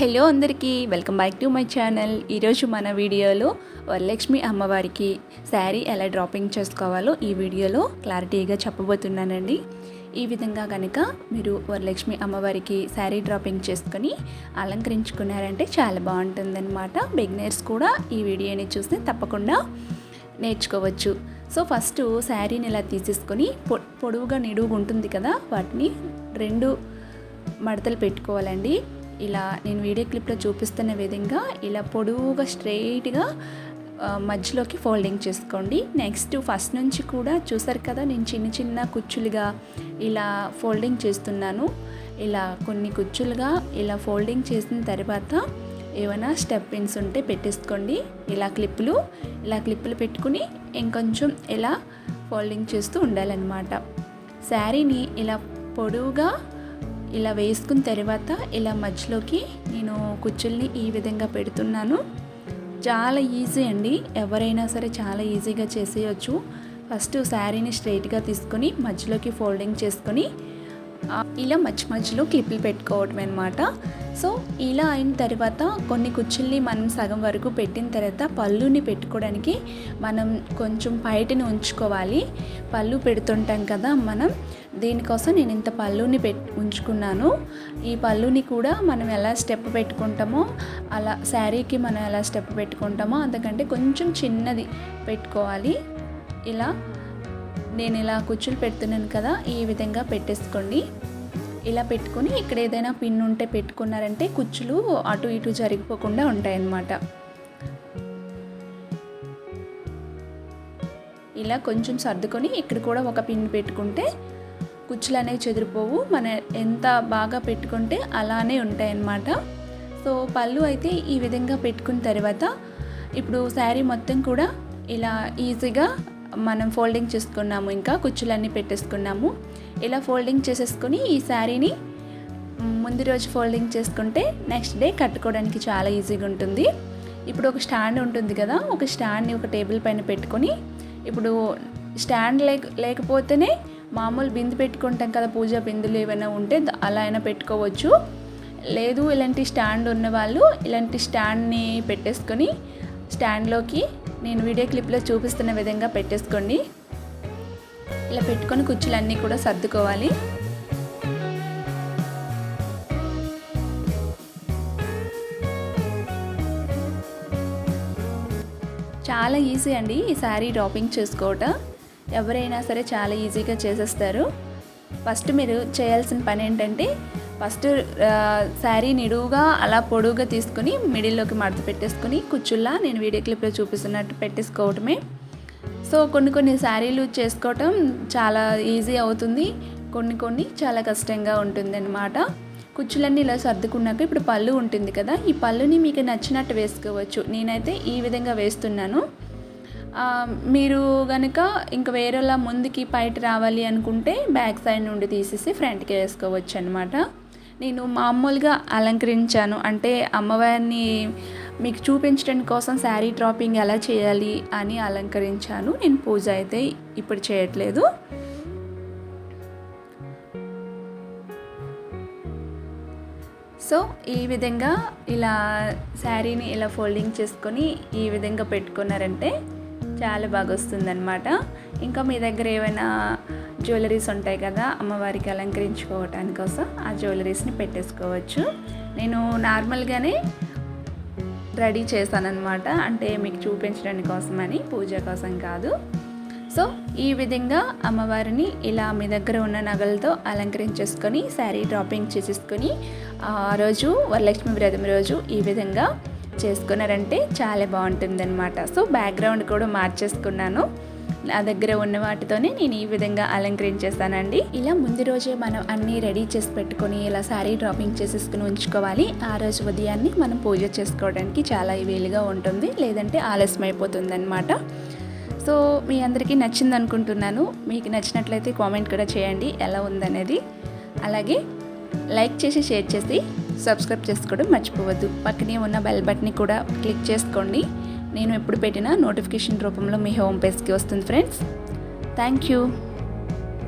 Hello అందరికీ welcome back to my channel. ఈరోజు మన వీడియోలో వరలక్ష్మి అమ్మవారికి శారీ ఎలా డ్రాపింగ్ చేసుకోవాలో ఈ వీడియోలో క్లారిటీగా చెప్పబోతున్నానండి. ఈ విధంగా కనుక మీరు వరలక్ష్మి అమ్మవారికి శారీ డ్రాపింగ్ చేసుకొని అలంకరించుకున్నారంటే చాలా బాగుంటుందన్నమాట. బిగినర్స్ కూడా ఈ వీడియోని చూస్తే తప్పకుండా నేర్చుకోవచ్చు. సో ఫస్ట్ శారీని ఇలా తీసేసుకొని పొ పొడవుగా నిడువుగా ఉంటుంది కదా వాటిని రెండు మడతలు పెట్టుకోవాలండి. ఇలా నేను వీడియో క్లిప్లో చూపిస్తున్న విధంగా ఇలా పొడవుగా స్ట్రైట్గా మధ్యలోకి ఫోల్డింగ్ చేసుకోండి. నెక్స్ట్ ఫస్ట్ నుంచి కూడా చూసారు కదా నేను చిన్న చిన్న కుచ్చులుగా ఇలా ఫోల్డింగ్ చేస్తున్నాను. ఇలా కొన్ని కుచ్చులుగా ఇలా ఫోల్డింగ్ చేసిన తర్వాత ఏమైనా స్టెప్ పిన్స్ ఉంటే పెట్టేసుకోండి. ఇలా క్లిప్పులు ఇలా క్లిప్పులు పెట్టుకుని ఇంకొంచెం ఇలా ఫోల్డింగ్ చేస్తూ ఉండాలన్నమాట. శారీని ఇలా పొడవుగా ఇలా వేసుకున్న తర్వాత ఇలా మధ్యలోకి నేను కుచ్చుల్ని ఈ విధంగా పెడుతున్నాను. చాలా ఈజీ అండి. ఎవరైనా సరే చాలా ఈజీగా చేసేయచ్చు. ఫస్ట్ శారీని స్ట్రైట్గా తీసుకొని మధ్యలోకి ఫోల్డింగ్ చేసుకొని ఇలా మధ్య మధ్యలో క్లిప్లు పెట్టుకోవటం అనమాట సో ఇలా అయిన తర్వాత కొన్ని కుచ్చుల్ని మనం సగం వరకు పెట్టిన తర్వాత పళ్ళుని పెట్టుకోవడానికి మనం కొంచెం బయటని ఉంచుకోవాలి. పళ్ళు పెడుతుంటాం కదా మనం. దీనికోసం నేను ఇంత పళ్ళుని పెట్ ఉంచుకున్నాను. ఈ పళ్ళుని కూడా మనం ఎలా స్టెప్ పెట్టుకుంటామో అలా శారీకి మనం ఎలా స్టెప్ పెట్టుకుంటామో అంతకంటే కొంచెం చిన్నది పెట్టుకోవాలి. ఇలా నేను ఇలా కుచ్చులు పెడుతున్నాను కదా ఈ విధంగా పెట్టేసుకోండి. ఇలా పెట్టుకొని ఇక్కడ ఏదైనా పిన్ ఉంటే పెట్టుకున్నారంటే కుచ్చులు అటు ఇటు జరిగిపోకుండా ఉంటాయన్నమాట. ఇలా కొంచెం సర్దుకొని ఇక్కడ కూడా ఒక పిన్ పెట్టుకుంటే కుచ్చులు అనేవి చెదిరిపోవు. మన ఎంత బాగా పెట్టుకుంటే అలానే ఉంటాయన్నమాట. సో పళ్ళు అయితే ఈ విధంగా పెట్టుకున్న తర్వాత ఇప్పుడు శారీ మొత్తం కూడా ఇలా ఈజీగా మనం ఫోల్డింగ్ చేసుకున్నాము ఇంకా కుచ్చులన్నీ పెట్టేసుకున్నాము. ఇలా ఫోల్డింగ్ చేసేసుకుని ఈ శారీని ముందు రోజు ఫోల్డింగ్ చేసుకుంటే నెక్స్ట్ డే కట్టుకోవడానికి చాలా ఈజీగా ఉంటుంది. ఇప్పుడు ఒక స్టాండ్ ఉంటుంది కదా ఒక స్టాండ్ని ఒక టేబుల్ పైన పెట్టుకొని ఇప్పుడు స్టాండ్ లేక లేకపోతేనే మామూలు బిందు పెట్టుకుంటాం కదా పూజ బిందులు ఏమైనా ఉంటే అలా అయినా పెట్టుకోవచ్చు. లేదు ఇలాంటి స్టాండ్ ఉన్న వాళ్ళు ఇలాంటి స్టాండ్ని పెట్టేసుకొని స్టాండ్లోకి నేను వీడియో క్లిప్లో చూపిస్తున్న విధంగా పెట్టేసుకోండి. ఇలా పెట్టుకొని కుచ్చులన్నీ కూడా సర్దుకోవాలి. చాలా ఈజీ అండి ఈ శారీ డ్రాపింగ్ చేసుకోవటం. ఎవరైనా సరే చాలా ఈజీగా చేసేస్తారు. ఫస్ట్ మీరు చేయాల్సిన పని ఏంటంటే ఫస్ట్ శారీ నిడువుగా అలా పొడువుగా తీసుకుని మిడిల్లోకి మడత పెట్టేసుకుని కుచ్చుల్లా నేను వీడియో క్లిప్లో చూపిస్తున్నట్టు పెట్టేసుకోవటమే. సో కొన్ని కొన్ని శారీలు చేసుకోవటం చాలా ఈజీ అవుతుంది. కొన్ని కొన్ని చాలా కష్టంగా ఉంటుంది అనమాట కుచ్చులన్నీ ఇలా సర్దుకున్నాక ఇప్పుడు పళ్ళు ఉంటుంది కదా ఈ పళ్ళుని మీకు నచ్చినట్టు వేసుకోవచ్చు. నేనైతే ఈ విధంగా వేస్తున్నాను. మీరు కనుక ఇంకా వేరేలా ముందుకి బయట రావాలి అనుకుంటే బ్యాక్ సైడ్ నుండి తీసేసి ఫ్రంట్కి వేసుకోవచ్చు అనమాట నేను మామూలుగా అలంకరించాను. అంటే అమ్మవారిని మీకు చూపించడం కోసం శారీ డ్రాపింగ్ ఎలా చేయాలి అని అలంకరించాను. నేను పూజ అయితే ఇప్పుడు చేయట్లేదు. సో ఈ విధంగా ఇలా శారీని ఇలా ఫోల్డింగ్ చేసుకొని ఈ విధంగా పెట్టుకున్నారంటే చాలా బాగా వస్తుందన్నమాట. ఇంకా మీ దగ్గర ఏమైనా జ్యువెలరీస్ ఉంటాయి కదా అమ్మవారికి అలంకరించుకోవటానికోసం ఆ జ్యువెలరీస్ని పెట్టేసుకోవచ్చు. నేను నార్మల్గానే రెడీ చేశానమాట అంటే మీకు చూపించడానికి కోసమని పూజ కోసం కాదు. సో ఈ విధంగా అమ్మవారిని ఇలా మీ దగ్గర ఉన్న నగలతో అలంకరించేసుకొని శారీ డ్రాపింగ్ చేసేసుకొని ఆ రోజు వరలక్ష్మి వ్రతం రోజు ఈ విధంగా చేసుకున్నారంటే చాలా బాగుంటుందన్నమాట. సో బ్యాక్గ్రౌండ్ కూడా మార్చేసుకున్నాను. నా దగ్గర ఉన్న వాటితోనే నేను ఈ విధంగా అలంకరించేస్తానండి. ఇలా ముందు రోజే మనం అన్నీ రెడీ చేసి పెట్టుకొని ఇలా శారీ డ్రాపింగ్ చేసేసుకుని ఉంచుకోవాలి. ఆ రోజు ఉదయాన్నే మనం పూజ చేసుకోవడానికి చాలా వీలుగా ఉంటుంది. లేదంటే ఆలస్యం అయిపోతుంది అనమాట సో మీ అందరికీ నచ్చింది అనుకుంటున్నాను మీకు నచ్చినట్లయితే కామెంట్ కూడా చేయండి. ఎలా ఉందనేది. అలాగే లైక్ చేసి షేర్ చేసి సబ్స్క్రైబ్ చేసుకోవడం మర్చిపోవద్దు. పక్కనే ఉన్న బెల్ బటన్ని కూడా క్లిక్ చేసుకోండి. నేను ఎప్పుడు పెట్టినా నోటిఫికేషన్ రూపంలో మీ హోమ్ పేజ్కి వస్తుంది ఫ్రెండ్స్. Thank you.